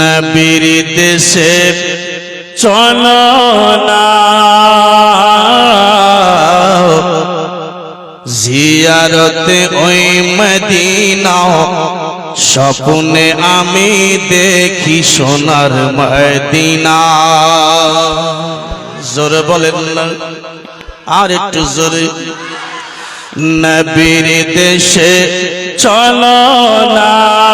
নবীর দেশে চলো না। জিয়ারতে ওই মদিনা, স্বপ্নে আমি দেখি সোনার মদিনা। জোরে বলেন না, আর একটু জোরে। নবীর দেশে চলো না।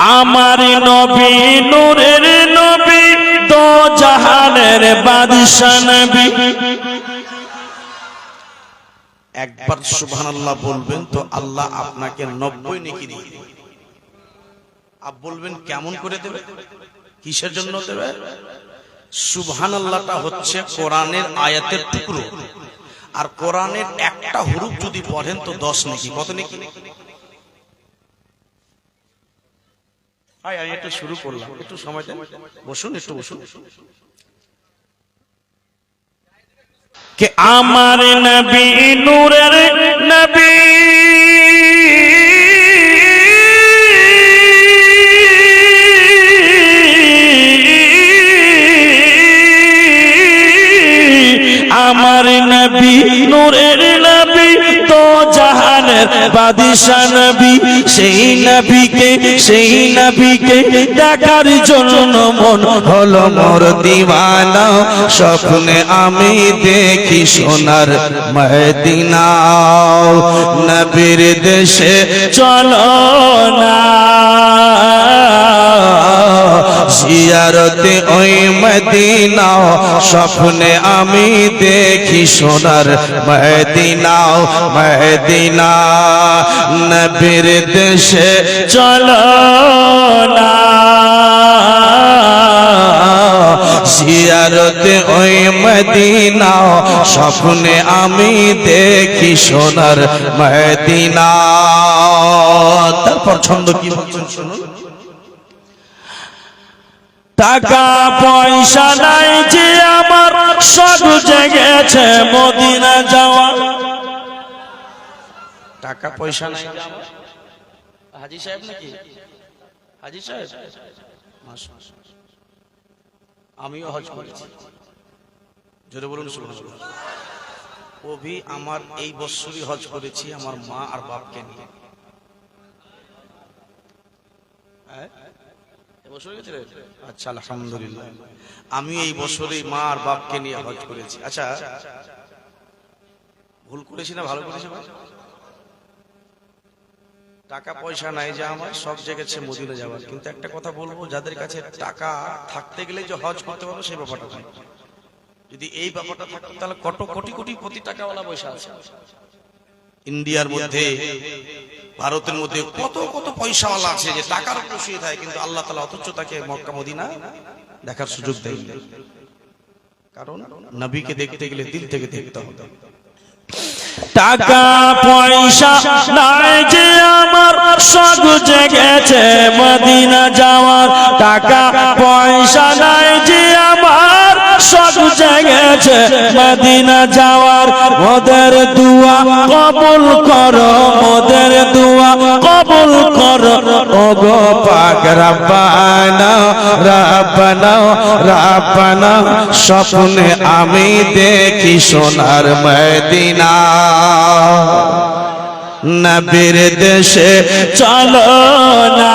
আমার নবী, নূরের নবী দো জাহানের বাদশা নবী। একবার সুবহানাল্লাহ বলবেন তো আল্লাহ আপনাকে নব্বই নেকি দিয়ে। আপ বলবেন কেমন করে দেবে? কিসের জন্য দেবে? সুবহান আল্লাহটা হচ্ছে কোরআনের আয়াতের টুকরো। আর কোরআনের একটা হুরুপ যদি পড়েন তো দশ নাকি, কত নাকি? হাই, আমি একটু শুরু করলাম। একটু সময় দেন। বসুন একটু বসুন। কে আমার নবী নূরের নবী? আমার নবী, নূরের নবী, তো জাহানের বাদিশা নবী, সেই নবীকে সেই নবীকে দেখার জন্য মন হলো মোর দিওয়ানা। স্বপ্নে আমি দেখি সোনার মদিনা। নবীর দেশে চলো না। জিয়ারতে ওই মদিনা, স্বপ্নে আমি দেখি সোনার মদিনা মদিনা। নবীর দেশে চলো না। জিয়ারতে ওই মদিনা, স্বপ্নে আমি দেখি সোনার মদিনা। তারপর ছন্দ কি শুনুন। টাকা পয়সা নাই যে আমার, সব জেগেছে মদিনা যাওয়া। টাকা পয়সা নাই হাজি সাহেব নাকি? হাজি সাহেব? আমিও হজ করেছি। জোরে বলুন ভি আমার এই বছরই হজ করেছি, আমার মা আর বাপকে নিয়ে। হ্যাঁ? আচ্ছা আলহামদুলিল্লাহ। আমি এই বছরে মা আর বাপকে নিয়ে হজ করেছি। আচ্ছা ভুল করেছি না, ভালো করেছি টাকা পয়সা নাই যে আমার, সব জেগেছে মদিনা যাওয়ার। কিন্তু একটা কথা বলব, যাদের কাছে টাকা থাকতে গেলে যে হজ করতে পারব, সেই ব্যাপারটা যদি এই ব্যাপারটা থাকতো তাহলে কত কোটি কোটি কোটি টাকাওয়ালা পয়সা আছে। ইন্ডিয়ার মধ্যে ভারতের মধ্যে কত কত পয়সাওয়ালা আছে যে টাকার শুয়ে থাকে, কিন্তু আল্লাহ তালা অথচ তাকে মক্কা, মদিনা দেখার সুযোগ দেয় কারণ নবীকে দেখতে গেলে দিল থেকে দেখতে হবে। টাকা, পয়সা নাই যে আমার, সব জেগেছে মদিনা যাওয়ার। টাকা, পয়সা নাই যে আমার, সব জেগেছে মদিনা যাওয়ার। মোদের দুয়া কবুল করো দুয়া কবুল কর। পাক রব্বানা রব্বানা রব্বানা, স্বপ্নে আমি দেখি সোনার মদিনা। নবীর দেশে চলো না।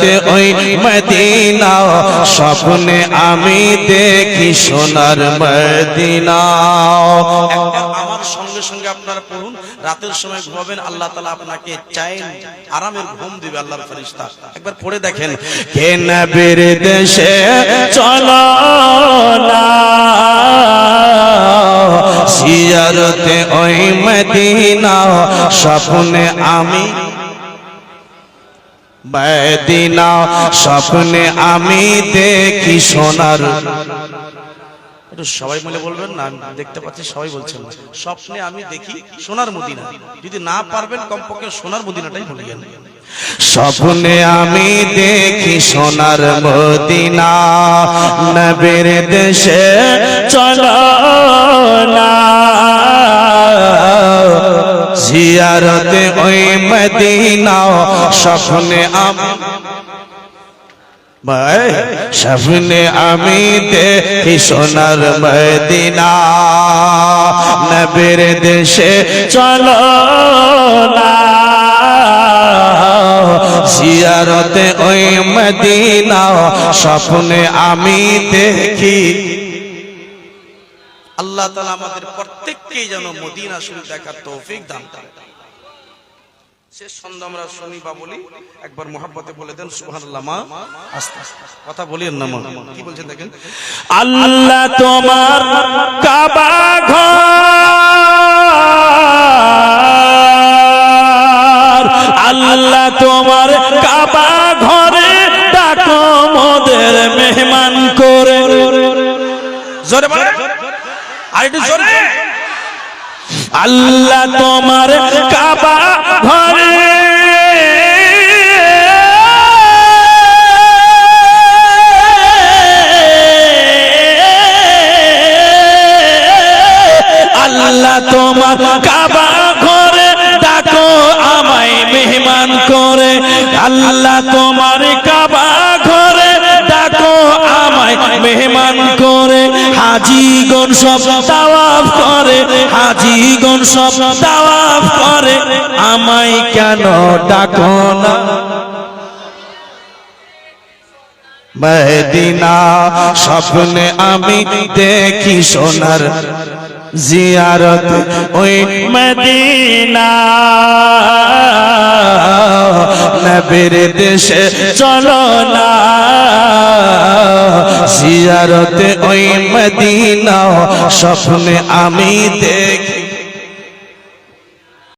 জিয়া জিয়ারতে ওই মদিনা, স্বপ্নে আমি দেখি সোনার মদিনা। আমার সঙ্গে সঙ্গে আপনারা পড়ুন, রাতের সময় ঘুমাবেন, আল্লাহ তালা আপনাকে চাইন, আরামের ঘুম দিবে আল্লাহর ফেরিস্তা একবার পড়ে দেখেন কে নবীর দেশে চলো না। জিয়ারতে ওই মদিনা, স্বপ্নে আমি মদিনা, স্বপ্নে আমি দেখি সোনার। সবাই মিলে বলবেন না, দেখতে পাচ্ছি সবাই বলছেন স্বপ্নে আমি দেখি সোনার মদিনা। যদি না পারবেন কমপক্ষে সোনার মদিনাটাই বলিয়েন স্বপ্নে আমি দেখি সোনার মদিনা, নবীর দেশে চলো না। জিয়ারতে ওই মদিনা স্বপ্নে আমি স্বপ্নে আমি দেখি সোনার মদিনা। নবীর দেশে চলো না। জিয়ারতে ওই মদিনা স্বপ্নে আমি দেখি। আল্লাহ তালা আমাদের প্রত্যেককেই যেন মদিনা শরীফ দেখার তৌফিক দান করেন। শেষ সন্ধ্যা আমরা শুনি বা বলি একবার মোহাব্বতে বলে দেন সুবহানাল্লাহ মা আস্তে আস্তে। কথা বলিয়েন না মা। কি বলছেন দেখেন? আল্লাহ তোমার কাবা ঘর আল্লাহ তোমার কাবা ঘরে ডাকো মোদের মেহমান করে। জোরে আর একটু জোরে। আল্লাহ তোমার কাবা ঘরে। আল্লাহ তোমার কাবা ঘরে ডাকো আমায় মেহমান করে। আল্লাহ তোমার হাজিগণ সব তাওয়াফ করে, হাজিগণ সব তাওয়াফ করে। আমায় কেন ডাকো না? মদিনা স্বপ্নে আমি দেখি সোনার জিয়ারত ওই মদিনা। নবীর দেশে চলো না। জিয়ারতে ওই মদিনা স্বপ্নে আমি দেখি।